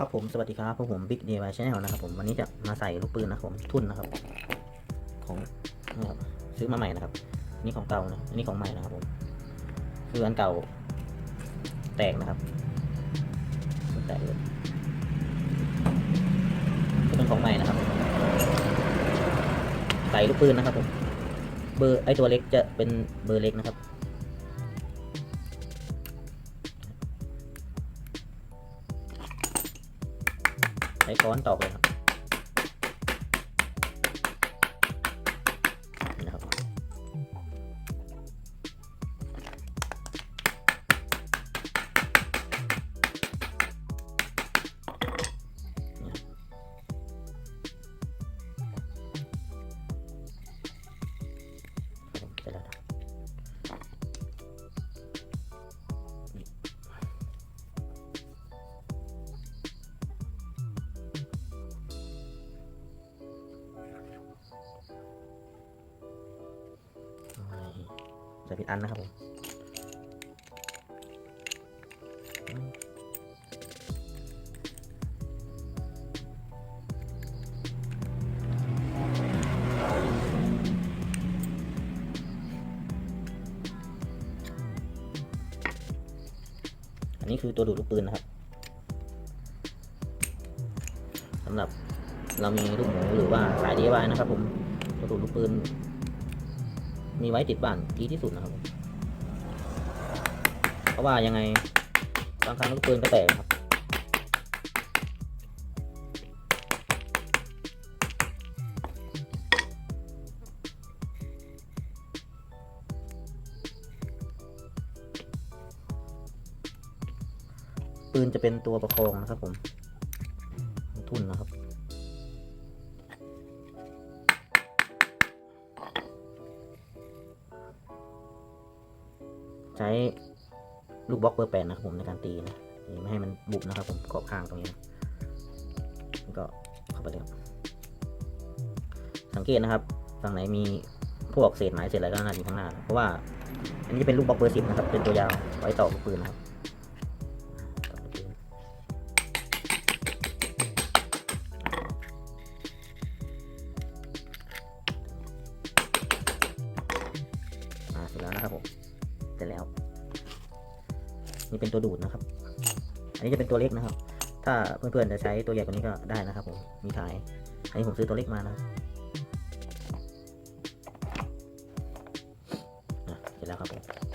ครับผมสวัสดีครับพวกผมบิ๊กเดีย์ไวชแนลนะครับผมวันนี้จะมาใส่ลูกปืนนะครับผมทุ่นนะครับ ของนะครับซื้อมาใหม่นะครับอันนี่ของเก่านะอันนี้ของใหม่นะครับผมคืออันเก่า แตกนะครับแตกเลยก็เป็นของใหม่นะครับใส่ลูกปืนนะครับผมเบอร์ไอตัวเล็กจะเป็นเบอร์เล็กนะครับ ใช้ค้อนตอกเลยครับ ใส่ผิดอันนะครับผมอันนี้คือตัวดูดลูกปืนนะครับสำหรับเรามีลูกหมูหรือว่าสาย DIY นะครับผมตัวดูดลูกปืน มีไว้ติดบ้านดีที่สุดนะครับ เพราะว่ายังไงบางครั้งลูกปืนก็แตกครับ ปืนจะเป็นตัวประคองนะครับผม ใช้ลูกบล็อกเบอร์แปดนะครับผมในการตีนะไม่ให้มันบุบนะครับผมขอบข้างตรงนี้นะก็เข้าไปเลยครับสังเกตนะครับฝั่งไหนมีพวกเศษไม้เศษอะไรก็น่าจะอยู่ข้างหน้านะเพราะว่าอันนี้จะเป็นลูกบล็อกเบอร์สิบนะครับเป็นตัวยาวไว้ต่อลูกปืนนะครับ เป็นตัวดูดนะครับ อันนี้จะเป็นตัวเล็กนะครับ ถ้าเพื่อนๆจะใช้ตัวใหญ่กว่านี้ก็ได้นะครับผม มีขาย อันนี้ผมซื้อตัวเล็กมานะครับอะเสร็จแล้วครับผม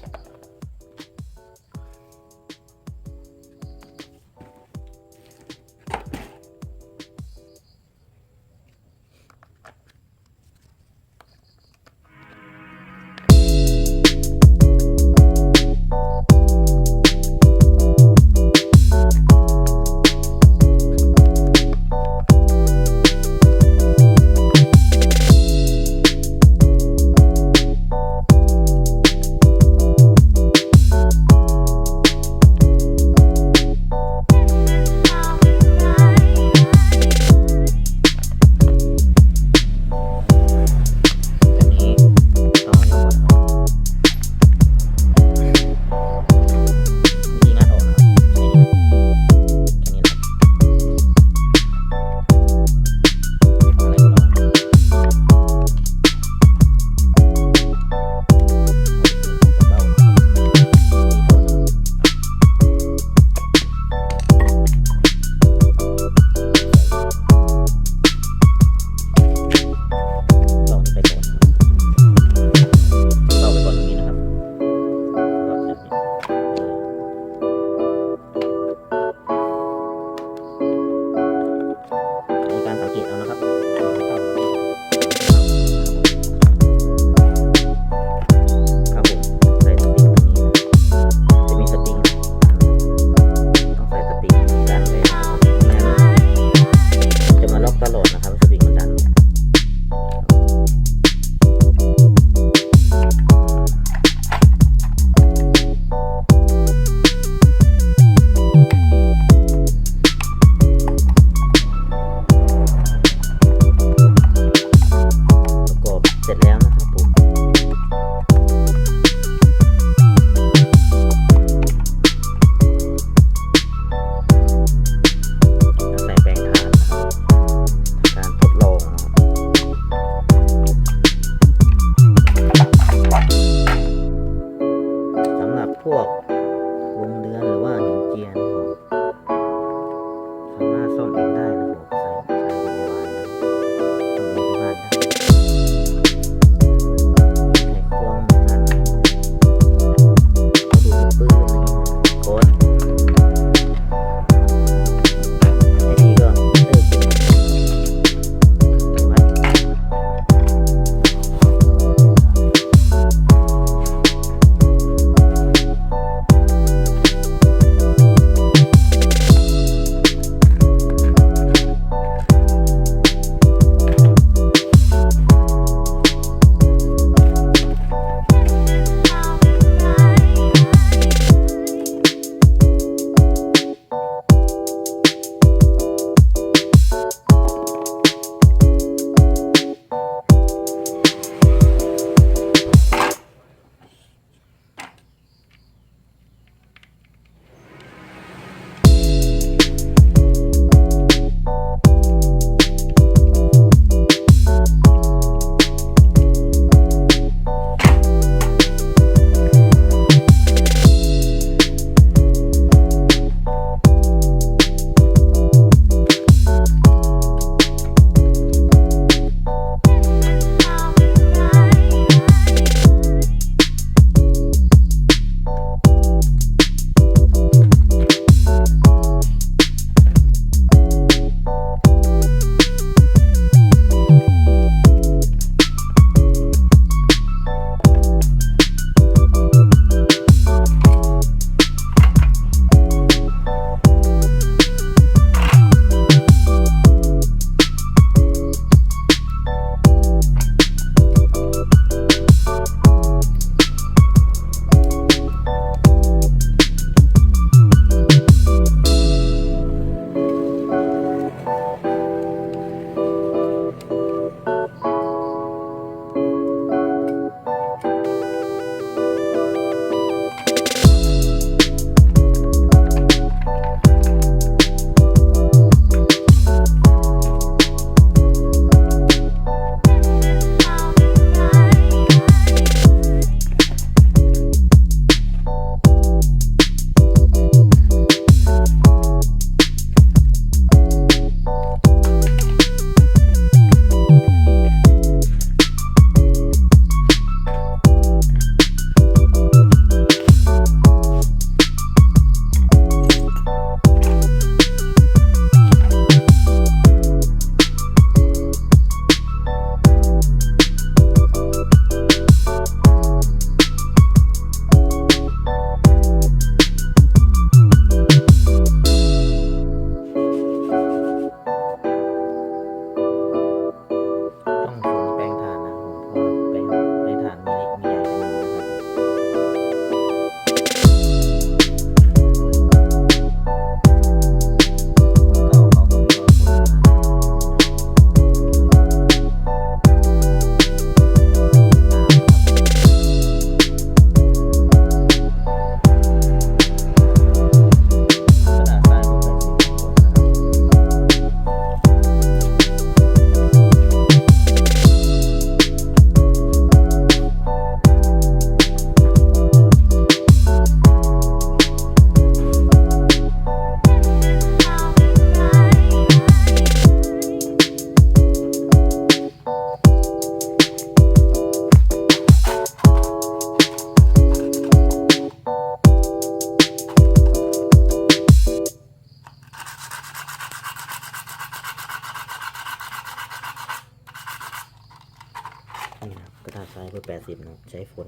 นะครับกระดาษทรายเบอร์แปดสิบนะใช้ฝน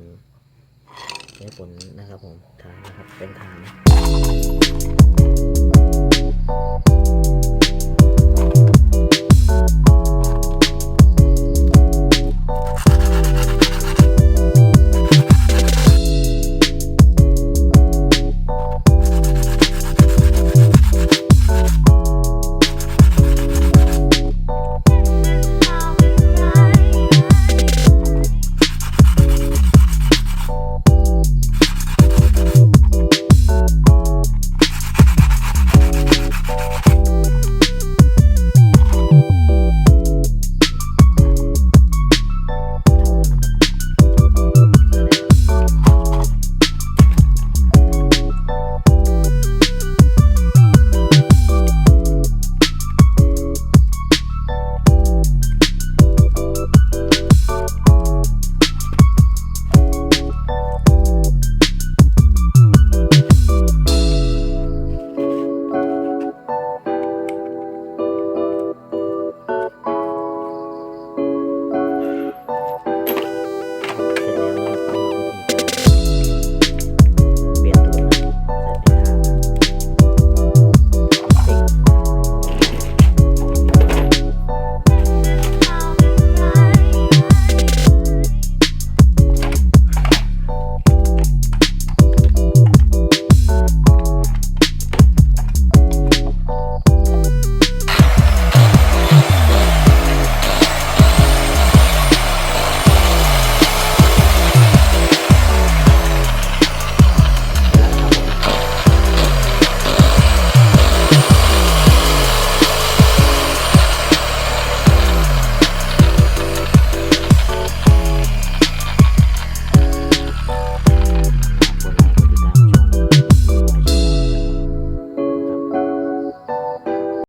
ใช้ฝนนะครับผมทานะครับเป็นทางนะ